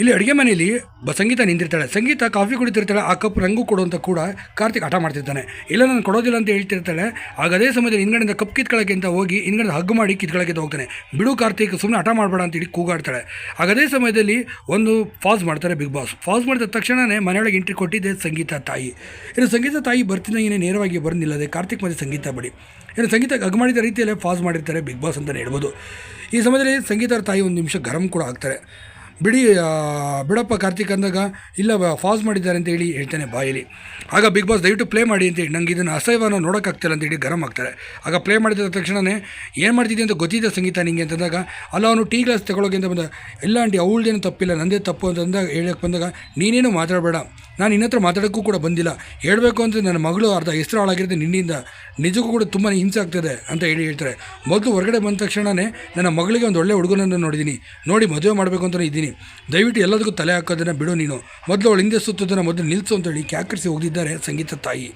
ಇಲ್ಲಿ ಅಡುಗೆ ಮನೆಯಲ್ಲಿ ಸಂಗೀತ ನಿಂತಿರ್ತಾಳೆ. ಸಂಗೀತ ಕಾಫಿ ಕುಡಿತಿರ್ತಾಳೆ. ಆ ಕಪ್ ರಂಗು ಕೊಡುವಂತ ಕೂಡ ಕಾರ್ತಿಕ್ ಹಠ ಮಾಡ್ತಿರ್ತಾನೆ. ಇಲ್ಲ, ನಾನು ಕೊಡೋದಿಲ್ಲ ಅಂತ ಹೇಳ್ತಿರ್ತಾಳೆ. ಆಗ ಅದೇ ಸಮಯದಲ್ಲಿ ಹಿಂಗಡೆಯಿಂದ ಕಪ್ ಕಿತ್ಕೊಳ್ಳೋಕೆ ಅಂತ ಹೋಗಿ ಹಿಂಗಡೆ ಹಗ್ಗು ಮಾಡಿ ಕಿತ್ಕೊಳ್ಳೋಕೆ ಹೋಗ್ತಾನೆ. ಬಿಡು ಕಾರ್ತಿಕ್ ಸುಮ್ಮನೆ ಹಠ ಮಾಡಬೇಡ ಅಂತ ಹೇಳಿ ಕೂಗಾಡ್ತಾಳೆ. ಆಗ ಅದೇ ಸಮಯದಲ್ಲಿ ಒಂದು ಫಾಸ್ ಮಾಡ್ತಾರೆ ಬಿಗ್ ಬಾಸ್. ಫಾಸ್ ಮಾಡಿದ ತಕ್ಷಣವೇ ಮನೆಯೊಳಗೆ ಎಂಟ್ರಿ ಕೊಟ್ಟಿದ್ದೆ ಸಂಗೀತ ತಾಯಿ. ಇನ್ನು ಸಂಗೀತ ತಾಯಿ ಬರ್ತಿದ್ದಂಗೆ ನೇರವಾಗಿ ಬಂದಿಲ್ಲದೆ ಕಾರ್ತಿಕ್ ಮತ್ತು ಸಂಗೀತ ಬಡಿ. ಇನ್ನು ಸಂಗೀತ ಹಗ್ ಮಾಡಿದ ರೀತಿಯಲ್ಲೇ ಫಾಸ್ ಮಾಡಿರ್ತಾರೆ ಬಿಗ್ ಬಾಸ್ ಅಂತಲೇ ಹೇಳ್ಬೋದು. ಈ ಸಮಯದಲ್ಲಿ ಸಂಗೀತ ತಾಯಿ ಒಂದು ನಿಮಿಷ ಗರಂ ಕೂಡ ಆಗ್ತಾರೆ. ಬಿಡಿ ಬಿಡಪ್ಪ ಕಾರ್ತಿಕ್ ಅಂದಾಗ, ಇಲ್ಲ ಫಾಸ್ ಮಾಡಿದ್ದಾರೆ ಅಂತ ಹೇಳಿ ಹೇಳ್ತಾನೆ ಬಾಯಲ್ಲಿ. ಆಗ ಬಿಗ್ ಬಾಸ್ ದಯವಿಟ್ಟು ಪ್ಲೇ ಮಾಡಿ ಅಂತೇಳಿ ನಂಗೆ ಇದನ್ನು ಅಸಹ್ಯವನ್ನು ನೋಡೋಕ್ಕಾಗ್ತಿಲ್ಲ ಅಂತ ಹೇಳಿ ಗರಂ ಆಗ್ತಾರೆ. ಆಗ ಪ್ಲೇ ಮಾಡಿದ ತಕ್ಷಣವೇ ಏನು ಮಾಡ್ತಿದ್ದೆ ಅಂತ ಗೊತ್ತಿದೆ ಸಂಗೀತ ನಿಂಗೆ ಅಂತಂದಾಗ ಅಲ್ಲ, ಅವನು ಟೀ ಗ್ಲಾಸ್ ತಗೊಳ್ಳೋಕೆ ಅಂತ ಬಂದ, ಇಲ್ಲ ಆಂಟಿ, ಅವಳದೇನು ತಪ್ಪಿಲ್ಲ, ನಂದೇ ತಪ್ಪು ಅಂತಂದಾಗ ಹೇಳಕ್ಕೆ ಬಂದಾಗ, ನೀನೇನು ಮಾತಾಡಬೇಡ. ನಾನು ಇನ್ನತ್ರ ಮಾತಾಡೋಕ್ಕೂ ಕೂಡ ಬಂದಿಲ್ಲ. ಹೇಳಬೇಕು ಅಂತ ನನ್ನ ಮಗಳು ಅರ್ಧ ಹೆಸರು ಹಾಳಾಗಿರುತ್ತೆ ನಿನ್ನಿಂದ, ನಿಜಕ್ಕೂ ಕೂಡ ತುಂಬಾ ಹಿಂಸೆ ಆಗ್ತದೆ ಅಂತ ಹೇಳಿ ಹೇಳ್ತಾರೆ. ಮೊದಲು ಹೊರಗಡೆ ಬಂದ ತಕ್ಷಣವೇ ನನ್ನ ಮಗಳಿಗೆ ಒಂದು ಒಳ್ಳೆ ಹುಡುಗನನ್ನು ನೋಡಿದ್ದೀನಿ ನೋಡಿ ಮದುವೆ ಮಾಡಬೇಕು ಅಂತಲೇ ಇದ್ದೀನಿ. ದಯವಿಟ್ಟು ಎಲ್ಲದಕ್ಕೂ ತಲೆ ಹಾಕೋದನ್ನು ಬಿಡು ನೀನು. ಮೊದಲು ಅವಳು ಹಿಂದೆ ಸುತ್ತೋದನ್ನು ಮೊದಲು ನಿಲ್ಲಿಸು ಅಂತೇಳಿ ಕ್ಯಾಕರಿಸಿ ಹೋಗಿದ್ದಾರೆ ಸಂಗೀತ ತಾಯಿ.